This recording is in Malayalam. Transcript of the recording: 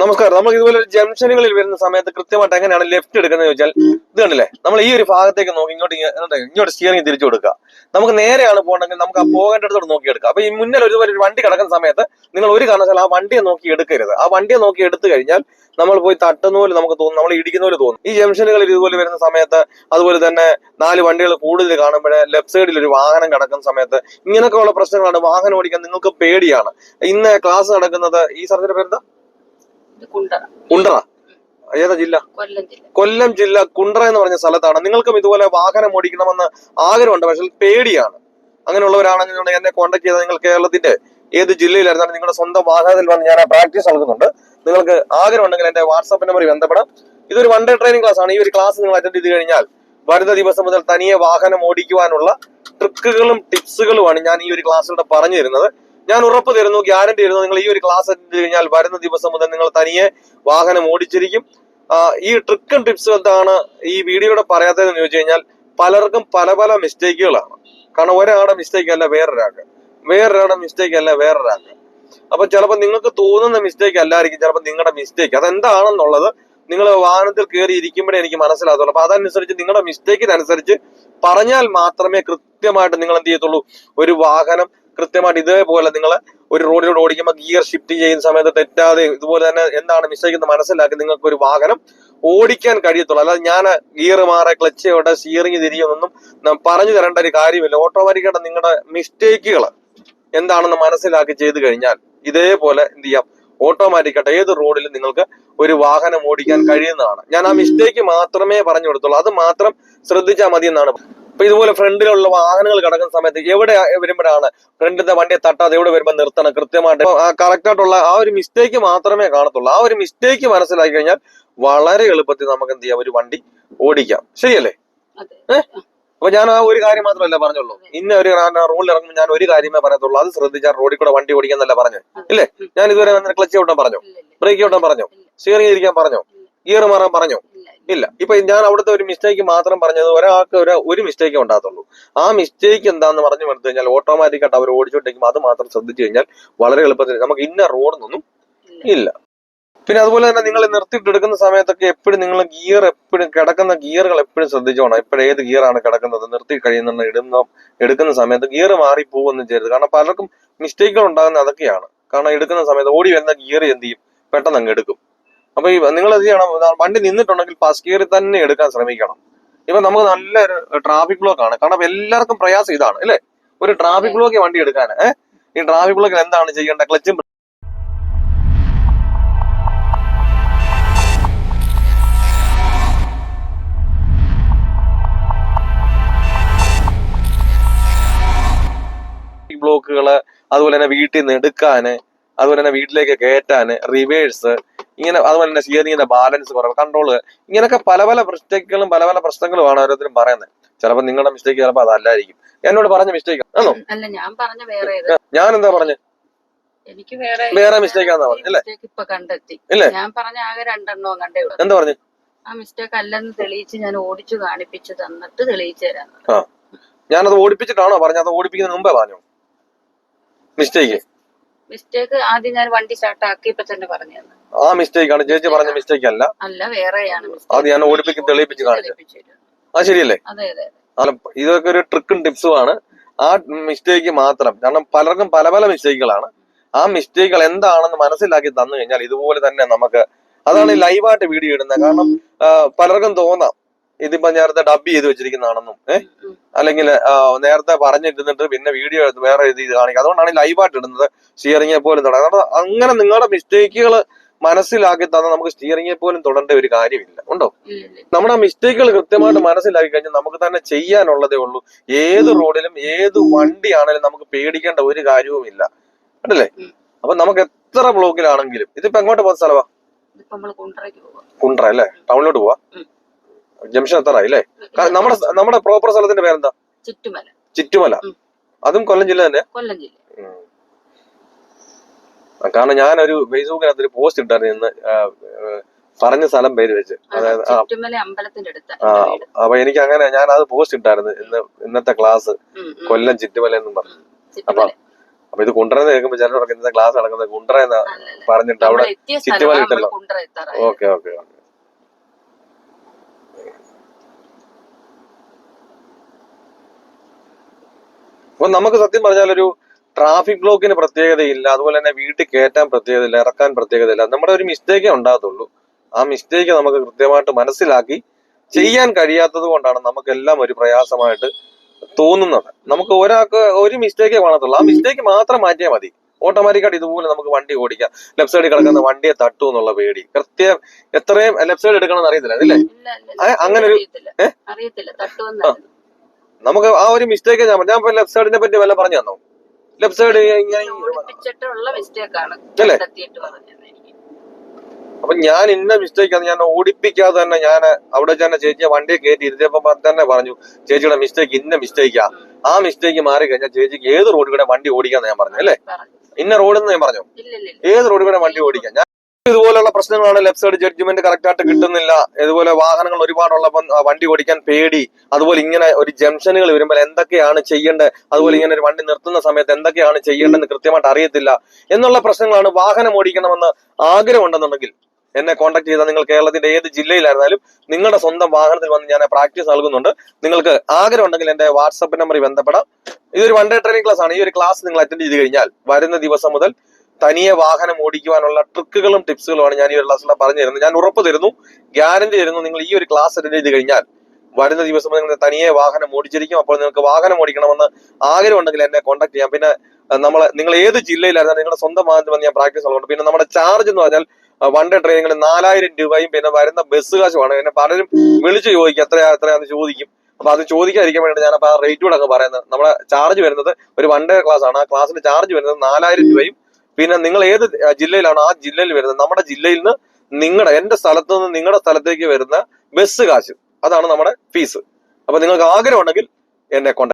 നമസ്കാരം. നമ്മൾ ഇതുപോലെ ജംഗ്ഷനുകളിൽ വരുന്ന സമയത്ത് കൃത്യമായിട്ട് എങ്ങനെയാണ് ലെഫ്റ്റ് എടുക്കുന്നത് ചോദിച്ചാൽ ഇത് കണ്ടില്ലേ? നമ്മൾ ഈ ഒരു ഭാഗത്തേക്ക് നോക്കി ഇങ്ങോട്ട് ഇങ്ങോട്ട് സ്റ്റിയറിംഗ് തിരിച്ചു കൊടുക്കുക. നമുക്ക് നേരെയാണ് പോകണമെങ്കിൽ നമുക്ക് ആ പോകേണ്ടടുത്തോട്ട് നോക്കി എടുക്കുക. അപ്പൊ ഈ മുന്നിൽ ഒരു ഒരു വണ്ടി കിടക്കുന്ന സമയത്ത് നിങ്ങൾ ഒരു കാരണവശാലും ആ വണ്ടിയെ നോക്കി എടുക്കരുത്. ആ വണ്ടിയെ നോക്കി എടുത്തു കഴിഞ്ഞാൽ നമ്മൾ പോയി തട്ടുന്ന പോലെ നമുക്ക് തോന്നും നമ്മൾ ഇടിക്കുന്ന പോലെ തോന്നും. ഈ ജംഗ്ഷനുകളിൽ ഇതുപോലെ വരുന്ന സമയത്ത് അതുപോലെ തന്നെ നാല് വണ്ടികൾ കൂടുതൽ കാണുമ്പോൾ ലെഫ്റ്റ് സൈഡിൽ ഒരു വാഹനം കിടക്കുന്ന സമയത്ത് ഇങ്ങനെയൊക്കെയുള്ള പ്രശ്നങ്ങളാണ് വാഹനം ഓടിക്കാൻ നിങ്ങൾക്ക് പേടിയാണ്. ഇന്ന് ക്ലാസ് നടക്കുന്നത് ഈ സ്ഥലത്തിന്റെ പേരെന്താ? കുണ്ടറ. ഏതാ ജില്ല? കൊല്ലം ജില്ല. കൊല്ലം ജില്ല കുണ്ടറ എന്ന് പറഞ്ഞ സ്ഥലത്താണ്. നിങ്ങൾക്കും ഇതുപോലെ വാഹനം ഓടിക്കണമെന്ന് ആഗ്രഹമുണ്ട്. പക്ഷെ പേടിയാണ്. അങ്ങനെയുള്ളവരാണെങ്കിൽ എന്നെ കോൺടാക്ട് ചെയ്താൽ നിങ്ങൾ കേരളത്തിന്റെ ഏത് ജില്ലയിലായിരുന്നാലും നിങ്ങളുടെ സ്വന്തം വാഹനത്തിൽ വന്ന് ഞാൻ പ്രാക്ടീസ് നൽകുന്നുണ്ട് നിങ്ങൾക്ക് ആഗ്രഹം ഉണ്ടെങ്കിൽ എന്റെ വാട്സാപ്പ് നമ്പറിൽ ബന്ധപ്പെടാം. ഇതൊരു വൺ ഡേ ട്രെയിനിങ് ക്ലാസ് ആണ്. ഈ ഒരു ക്ലാസ് നിങ്ങൾ അറ്റൻഡ് ചെയ്ത് കഴിഞ്ഞാൽ വരുന്ന ദിവസം മുതൽ തനിയെ വാഹനം ഓടിക്കുവാനുള്ള ട്രിക്കുകളും ടിപ്സുകളുമാണ് ഞാൻ ഈ ഒരു ക്ലാസ്സിലൂടെ പറഞ്ഞു തരുന്നത് ഞാൻ ഉറപ്പ് തരുന്നു ഗ്യാരണ്ടി തരുന്നു. നിങ്ങൾ ഈ ഒരു ക്ലാസ് അറ്റൻഡ് കഴിഞ്ഞാൽ വരുന്ന ദിവസം മുതൽ നിങ്ങൾ തനിയെ വാഹനം ഓടിച്ചിരിക്കും. ഈ ട്രിക്കും ടിപ്സും എന്താണ് ഈ വീഡിയോയുടെ പറയാത്തതെന്ന് ചോദിച്ചു കഴിഞ്ഞാൽ പലർക്കും പല പല മിസ്റ്റേക്കുകളാണ് കാരണം ഒരാളുടെ മിസ്റ്റേക്ക് അല്ല വേറൊരാൾക്ക്. വേറൊരാളുടെ മിസ്റ്റേക്ക് അല്ല വേറൊരാൾക്ക്. അപ്പൊ ചിലപ്പോൾ നിങ്ങൾക്ക് തോന്നുന്ന മിസ്റ്റേക്ക് അല്ലായിരിക്കും ചിലപ്പോൾ നിങ്ങളുടെ മിസ്റ്റേക്ക് അതെന്താണെന്നുള്ളത് നിങ്ങൾ വാഹനത്തിൽ കയറി ഇരിക്കുമ്പോഴേ എനിക്ക് മനസ്സിലാകത്തുള്ളൂ. അപ്പൊ അതനുസരിച്ച് നിങ്ങളുടെ മിസ്റ്റേക്കിനനുസരിച്ച് പറഞ്ഞാൽ മാത്രമേ കൃത്യമായിട്ട് നിങ്ങൾ എന്ത് ചെയ്യത്തുള്ളൂ? ഒരു വാഹനം കൃത്യമായിട്ട് ഇതേപോലെ നിങ്ങൾ ഒരു റോഡിലൂടെ ഓടിക്കുമ്പോൾ ഗിയർ ഷിഫ്റ്റ് ചെയ്യുന്ന സമയത്ത് തെറ്റാതെ ഇതുപോലെ തന്നെ എന്താണ് മിസ്റ്റേക്ക് എന്ന് മനസ്സിലാക്കി നിങ്ങൾക്ക് ഒരു വാഹനം ഓടിക്കാൻ കഴിയത്തുള്ളൂ. അല്ലാതെ ഞാൻ ഗിയർ മാറെ ക്ലച്ച് ഇവിടെ സ്റ്റിയറിംഗ് തിരിയൊന്നും ന- പറഞ്ഞു തരേണ്ട ഒരു കാര്യമില്ല. ഓട്ടോമാറ്റിക്കായിട്ട് നിങ്ങളുടെ മിസ്റ്റേക്കുകൾ എന്താണെന്ന് മനസ്സിലാക്കി ചെയ്തു കഴിഞ്ഞാൽ ഇതേപോലെ എന്ത് ചെയ്യാം? ഓട്ടോമാറ്റിക്കായിട്ട് ഏത് റോഡിലും നിങ്ങൾക്ക് ഒരു വാഹനം ഓടിക്കാൻ കഴിയുന്നതാണ്. ഞാൻ ആ മിസ്റ്റേക്ക് മാത്രമേ പറഞ്ഞു കൊടുത്തുള്ളൂ. അത് മാത്രം ശ്രദ്ധിച്ചാൽ മതി എന്നാണ് ഇപ്പൊ ഇതുപോലെ ഫ്രണ്ടിലുള്ള വാഹനങ്ങൾ കിടക്കുന്ന സമയത്ത് എവിടെ വരുമ്പോഴാണ് ഫ്രണ്ടിന്റെ വണ്ടിയെ തട്ടാതെ എവിടെ വരുമ്പോൾ നിർത്തണം? കൃത്യമായിട്ട് കറക്റ്റ് ആയിട്ടുള്ള ആ ഒരു മിസ്റ്റേക്ക് മാത്രമേ കാണത്തുള്ളൂ. ആ ഒരു മിസ്റ്റേക്ക് മനസ്സിലാക്കി കഴിഞ്ഞാൽ വളരെ എളുപ്പത്തിൽ നമുക്ക് എന്ത് ചെയ്യാം? ഒരു വണ്ടി ഓടിക്കാം. ശരിയല്ലേ? അപ്പൊ ഞാൻ ആ ഒരു കാര്യം മാത്രമല്ല പറഞ്ഞുള്ളൂ. ഇന്ന ഒരു റോഡിൽ ഇറങ്ങുമ്പോൾ ഞാൻ ഒരു കാര്യമേ പറയത്തുള്ളൂ. അത് ശ്രദ്ധിച്ചാൽ റോഡിൽ കൂടെ വണ്ടി ഓടിക്കാന്നല്ല പറഞ്ഞു. ഇല്ലേ? ഞാൻ ഇതുവരെ ക്ലച്ച് ഓട്ടം പറഞ്ഞു. ബ്രേക്ക് ഓട്ടം പറഞ്ഞു. സ്റ്റിയറിംഗ് ഇരിക്കാൻ പറഞ്ഞു. ഗിയർ മാറാൻ പറഞ്ഞു. ഇല്ല, ഇപ്പൊ ഞാൻ അവിടുത്തെ ഒരു മിസ്റ്റേക്ക് മാത്രം പറഞ്ഞത് ഒരാൾക്ക് ഒരു ഒരു മിസ്റ്റേക്ക് ഉണ്ടാകത്തുള്ളൂ. ആ മിസ്റ്റേക്ക് എന്താന്ന് പറഞ്ഞു എടുത്തു കഴിഞ്ഞാൽ ഓട്ടോമാറ്റിക് ആയിട്ട് അവർ ഓടിച്ചോണ്ടിരിക്കും അത് മാത്രം ശ്രദ്ധിച്ചു കഴിഞ്ഞാൽ വളരെ എളുപ്പത്തിൽ നമുക്ക് ഇന്ന റോഡൊന്നും ഇല്ല. പിന്നെ അതുപോലെ തന്നെ നിങ്ങൾ നിർത്തിയിട്ട് എടുക്കുന്ന സമയത്തൊക്കെ എപ്പോഴും നിങ്ങൾ ഗിയർ എപ്പോഴും കിടക്കുന്ന ഗിയറുകൾ എപ്പോഴും ശ്രദ്ധിച്ചോണം എപ്പോഴും ഏത് ഗിയറാണ് കിടക്കുന്നത് നിർത്തി കഴിയുന്ന ഇടുന്ന എടുക്കുന്ന സമയത്ത് ഗിയർ മാറി പോകുമെന്ന് ചെയ്യരുത്. കാരണം പലർക്കും മിസ്റ്റേക്കുകൾ ഉണ്ടാകുന്ന അതൊക്കെയാണ്. കാരണം എടുക്കുന്ന സമയത്ത് ഓടി വരുന്ന ഗിയർ എന്ത് ചെയ്യും? പെട്ടെന്ന് അങ്ങ് എടുക്കും. അപ്പൊ ഈ നിങ്ങൾ എന്ത് ചെയ്യണം? വണ്ടി നിന്നിട്ടുണ്ടെങ്കിൽ പാസ് കയറി തന്നെ എടുക്കാൻ ശ്രമിക്കണം. ഇപ്പൊ നമുക്ക് നല്ലൊരു ട്രാഫിക് ബ്ലോക്ക് ആണ്. കാരണം എല്ലാവർക്കും പ്രയാസം ഇതാണ് അല്ലേ? ഒരു ട്രാഫിക് ബ്ലോക്ക് വണ്ടി എടുക്കാൻ ഈ ട്രാഫിക് ബ്ലോക്കിൽ എന്താണ് ചെയ്യേണ്ട ക്ലച്ചും ബ്ലോക്കുകൾ അതുപോലെ തന്നെ വീട്ടിൽ നിന്ന് എടുക്കാന് അതുപോലെ തന്നെ വീട്ടിലേക്ക് കയറ്റാന് റിവേഴ്സ് ഇങ്ങനെ അതുപോലെ തന്നെ സ്റ്റിയറിംഗിന്റെ ബാലൻസ് കുറവ് കൺട്രോൾ ഇങ്ങനെയൊക്കെ പല പല മിസ്റ്റേക്കുകളും പല പല പ്രശ്നങ്ങളും ആണ് ഓരോരുത്തരും പറയുന്നത്. ചിലപ്പോൾ നിങ്ങളുടെ മിസ്റ്റേക്ക് ചിലപ്പോൾ അതല്ലായിരിക്കും. എന്നോട് പറഞ്ഞ മിസ്റ്റേക്ക് ആണോ? അല്ല ഞാൻ പറഞ്ഞ വേറെ ഞാൻ എന്താ പറഞ്ഞത് എനിക്ക് വേറെ വേറെ മിസ്റ്റേക്ക് ആണെന്നാ പറഞ്ഞു അല്ലേ? ഇപ്പൊ കണ്ടെത്തി. ഞാൻ പറഞ്ഞ ആകെ രണ്ടെണ്ണോ കണ്ടേ എന്താ പറഞ്ഞു? ആ മിസ്റ്റേക്ക് അല്ലെന്ന് തെളിയിച്ച് ഞാൻ ഓടിച്ചു കാണിപ്പിച്ചു തന്നിട്ട് തെളിയിച്ചു തരാം ഞാനത് ഓടിപ്പിച്ചിട്ടാണോ പറഞ്ഞത്? അത് ഓടിപ്പിക്കുന്നതിന് മുമ്പേ പറഞ്ഞു? മിസ്റ്റേക്ക് മിസ്റ്റേക്ക് ആദ്യം ഞാൻ വണ്ടി സ്റ്റാർട്ട് ആക്കിയപ്പോ തന്നെ പറഞ്ഞു തന്നു ആ മിസ്റ്റേക്ക് ആണ്. ചേച്ചി പറഞ്ഞ മിസ്റ്റേക്ക് അല്ല. അല്ല വേറെയാണ് അത് ഞാൻ ഓടിപ്പിക്കും തെളിയിപ്പിച്ച് കാണിച്ചു. ആ തരും. ശരിയല്ലേ? അതെ അതെ ഇതൊക്കെ ഒരു ട്രിക്കും ടിപ്സും ആണ്. ആ മിസ്റ്റേക്ക് മാത്രം. കാരണം പലർക്കും പല പല മിസ്റ്റേക്കുകളാണ് ആ മിസ്റ്റേക്കുകൾ എന്താണെന്ന് മനസ്സിലാക്കി തന്നു കഴിഞ്ഞാൽ ഇതുപോലെ തന്നെ നമുക്ക് അതാണ് ലൈവായിട്ട് വീഡിയോ ഇടുന്നത്. കാരണം ആ, പലർക്കും തോന്നാം. ഇതിപ്പോ നേരത്തെ ഡബ് ചെയ്ത് വെച്ചിരിക്കുന്നതാണെന്നും ഏഹ്. അല്ലെങ്കിൽ നേരത്തെ പറഞ്ഞിരുന്നിട്ട് പിന്നെ വീഡിയോ വേറെ ഇത് കാണിക്കുക അതുകൊണ്ടാണ് ലൈവായിട്ട് ഇടുന്നത് സ്റ്റിയറിംഗെ പോലും തുടങ്ങുന്നത് അങ്ങനെ നിങ്ങളുടെ മിസ്റ്റേക്കുകൾ മനസ്സിലാക്കി തന്നെ നമുക്ക് സ്റ്റിയറിംഗെ പോലും തുടരേണ്ട ഒരു കാര്യമില്ല. ഉണ്ടോ. നമ്മുടെ മിസ്റ്റേക്കുകൾ കൃത്യമായിട്ട് മനസ്സിലാക്കി കഴിഞ്ഞാൽ നമുക്ക് തന്നെ ചെയ്യാനുള്ളതേ ഉള്ളൂ. ഏത് റോഡിലും ഏത് വണ്ടിയാണെങ്കിലും നമുക്ക് പേടിക്കേണ്ട ഒരു കാര്യവുമില്ല. കണ്ടല്ലേ? അല്ലേ അപ്പൊ നമുക്ക് എത്ര ബ്ലോക്കിലാണെങ്കിലും ഇതിപ്പോ എങ്ങോട്ട് പോകുന്ന പോവാം. കുണ്ട്ര അല്ലേ? ടൗണിലോട്ട് പോവാ? ഉം. ജംഗ്ഷൻ എത്തറായി അല്ലേ നമ്മുടെ നമ്മുടെ പ്രോപ്പർ സ്ഥലത്തിന്റെ പേരെന്താ? ചുറ്റുമല. ചുറ്റുമല. അതും കൊല്ലം ജില്ല തന്നെ? കൊല്ലം ജില്ല. കാരണം ഞാനൊരു ഫേസ്ബുക്കിനകത്ത് ഒരു പോസ്റ്റ് ഇട്ടായിരുന്നു ഇന്ന് പറഞ്ഞ സ്ഥലം പേര് വെച്ച്. അതായത് അപ്പൊ എനിക്ക് അങ്ങനെ ഞാൻ അത് പോസ്റ്റ് ഇട്ടായിരുന്നു ഇന്ന് ഇന്നത്തെ ക്ലാസ്. കൊല്ലം ചിറ്റുമല എന്നും പറഞ്ഞു. അപ്പൊ അപ്പൊ ഇത് കുണ്ടറന്ന് കേൾക്കുമ്പോ ചിലരൊക്കെ ഇന്നത്തെ ക്ലാസ് നടക്കുന്നത് കുണ്ടറ എന്ന് പറഞ്ഞിട്ട് അവിടെ ചുറ്റുമല ഇട്ടല്ലോ. കുണ്ടറ ഓക്കെ ഓക്കെ ഓക്കെ അപ്പൊ നമുക്ക് സത്യം പറഞ്ഞാൽ ഒരു ട്രാഫിക് ബ്ലോക്കിന് പ്രത്യേകതയില്ല അതുപോലെ തന്നെ വീട്ടിൽ കയറ്റാൻ പ്രത്യേകതയില്ല ഇറക്കാൻ പ്രത്യേകതയില്ല. നമ്മുടെ ഒരു മിസ്റ്റേക്കേ ഉണ്ടാകത്തുള്ളൂ. ആ മിസ്റ്റേക്ക് നമുക്ക് കൃത്യമായിട്ട് മനസ്സിലാക്കി ചെയ്യാൻ കഴിയാത്തത് കൊണ്ടാണ് നമുക്കെല്ലാം ഒരു പ്രയാസമായിട്ട് തോന്നുന്നത്. നമുക്ക് ഒരാൾക്ക് ഒരു മിസ്റ്റേക്കേ കാണത്തുള്ളൂ. ആ മിസ്റ്റേക്ക് മാത്രം മാറ്റിയാൽ മതി. ഓട്ടോമാറ്റിക്കായിട്ട് ഇതുപോലെ നമുക്ക് വണ്ടി ഓടിക്കാം. ലെഫ്റ്റ് സൈഡിൽ കിടക്കുന്ന വണ്ടിയെ തട്ടു എന്നുള്ള പേടി. കൃത്യം എത്രയും ലെഫ്റ്റ് സൈഡ് എടുക്കണം എന്ന് അറിയത്തില്ല. അല്ലേ അങ്ങനെ ഒരു- ഏഹ് നമുക്ക് ആ ഒരു മിസ്റ്റേക്ക് ഞാൻ ഞാൻ ലെഫ്റ്റ് സൈഡിനെ പറ്റി വല്ല പറഞ്ഞു തന്നോ? ലെഫ്റ്റ് സൈഡ് അല്ലേ? അപ്പൊ ഞാൻ ഇന്ന മിസ്റ്റേക്ക് ആണ്. ഞാൻ ഓടിപ്പിക്കാതെ തന്നെ ഞാൻ അവിടെ തന്നെ ചേച്ചിയെ വണ്ടിയെ കയറ്റി ഇരുത്തിയപ്പോ തന്നെ പറഞ്ഞു ചേച്ചിയുടെ മിസ്റ്റേക്ക് ഇന്ന മിസ്റ്റേക്കാ ആ. മിസ്റ്റേക്ക് മാറി കഴിഞ്ഞാൽ ചേച്ചിക്ക് ഏത് റോഡിൽ കൂടെ വണ്ടി ഓടിക്കാന്ന് ഞാൻ പറഞ്ഞു അല്ലേ? ഇന്ന റോഡെന്ന് ഞാൻ പറഞ്ഞു. ഏത് റോഡിൽ കൂടെ വണ്ടി ഓടിക്കാം ഞാൻ ഇതുപോലുള്ള പ്രശ്നങ്ങളാണ് ലെഫ്റ്റ് സൈഡ് ജഡ്ജ്മെന്റ് കറക്റ്റ് ആയിട്ട് കിട്ടുന്നില്ല. ഇതുപോലെ വാഹനങ്ങൾ ഒരുപാടുള്ളപ്പം വണ്ടി ഓടിക്കാൻ പേടി. അതുപോലെ ഇങ്ങനെ ഒരു ജംഗ്ഷനുകൾ വരുമ്പോൾ എന്തൊക്കെയാണ് ചെയ്യേണ്ടത്? അതുപോലെ ഇങ്ങനെ ഒരു വണ്ടി നിർത്തുന്ന സമയത്ത് എന്തൊക്കെയാണ് ചെയ്യേണ്ടതെന്ന് കൃത്യമായിട്ട് അറിയത്തില്ല. എന്നുള്ള പ്രശ്നങ്ങളാണ് വാഹനം ഓടിക്കണമെന്ന് ആഗ്രഹമുണ്ടെന്നുണ്ടെങ്കിൽ എന്നെ കോൺടാക്ട് ചെയ്താൽ നിങ്ങൾ കേരളത്തിന്റെ ഏത് ജില്ലയിലായിരുന്നാലും നിങ്ങളുടെ സ്വന്തം വാഹനത്തിൽ വന്ന് ഞാൻ പ്രാക്ടീസ് നൽകുന്നുണ്ട്. നിങ്ങൾക്ക് ആഗ്രഹം ഉണ്ടെങ്കിൽ എന്റെ വാട്സപ്പ് നമ്പറിൽ ബന്ധപ്പെടാം. ഇതൊരു വൺ ഡേ ട്രെയിനിങ് ക്ലാസ് ആണ്. ഈ ഒരു ക്ലാസ് നിങ്ങൾ അറ്റൻഡ് ചെയ്ത് കഴിഞ്ഞാൽ വരുന്ന ദിവസം മുതൽ തനിയെ വാഹനം ഓടിക്കുവാനുള്ള ട്രിക്കുകളും ടിപ്സുകളുമാണ് ഞാൻ ഈ ഒരു ക്ലാസ്സിൽ പറഞ്ഞു തരുന്നത് ഞാൻ ഉറപ്പ് തരുന്നു ഗ്യാരണ്ടി തരുന്നു നിങ്ങൾ ഈ ഒരു ക്ലാസ് അറ്റൻഡ് ചെയ്ത് കഴിഞ്ഞാൽ വരുന്ന ദിവസം നിങ്ങൾ തനിയെ വാഹനം ഓടിച്ചിരിക്കും. അപ്പോൾ നിങ്ങൾക്ക് വാഹനം ഓടിക്കണമെന്ന് ആഗ്രഹം ഉണ്ടെങ്കിൽ എന്നെ കോൺടാക്ട് ചെയ്യാം. പിന്നെ നമ്മൾ നിങ്ങൾ ഏത് ജില്ലയിലായിരുന്നാലും നിങ്ങളുടെ സ്വന്തം വാഹനത്തിൽ വന്ന് ഞാൻ പ്രാക്ടീസ് ഉള്ളത് പിന്നെ നമ്മുടെ ചാർജ് എന്ന് പറഞ്ഞാൽ വൺ ഡേ ട്രെയിനിങ്ങിന് നാലായിരം രൂപയും പിന്നെ വരുന്ന ബസ് കാശുമാണ്. പിന്നെ പലരും വിളിച്ച് ചോദിക്കും എത്രയാ എത്രയാന്ന് ചോദിക്കും. അപ്പൊ അത് ചോദിക്കാതിരിക്കാൻ വേണ്ടി ഞാൻ അപ്പൊ ആ റേറ്റ് കൂടെ അങ്ങ് പറയുന്നത്. നമ്മുടെ ചാർജ് വരുന്നത് ഒരു വൺ ഡേ ക്ലാസ് ആണ്. ആ ക്ലാസ്സിന്റെ ചാർജ് വരുന്നത് നാലായിരം രൂപയും പിന്നെ നിങ്ങൾ ഏത് ജില്ലയിലാണ് ആ ജില്ലയിൽ വരുന്നത്? നമ്മുടെ ജില്ലയിൽ നിന്ന് നിങ്ങളുടെ എന്റെ സ്ഥലത്ത് നിന്ന് നിങ്ങളുടെ സ്ഥലത്തേക്ക് വരുന്ന ബസ് കാശ്. അതാണ് നമ്മുടെ ഫീസ്. അപ്പൊ നിങ്ങൾക്ക് ആഗ്രഹം ഉണ്ടെങ്കിൽ എന്നെ കോൺടാക്ട്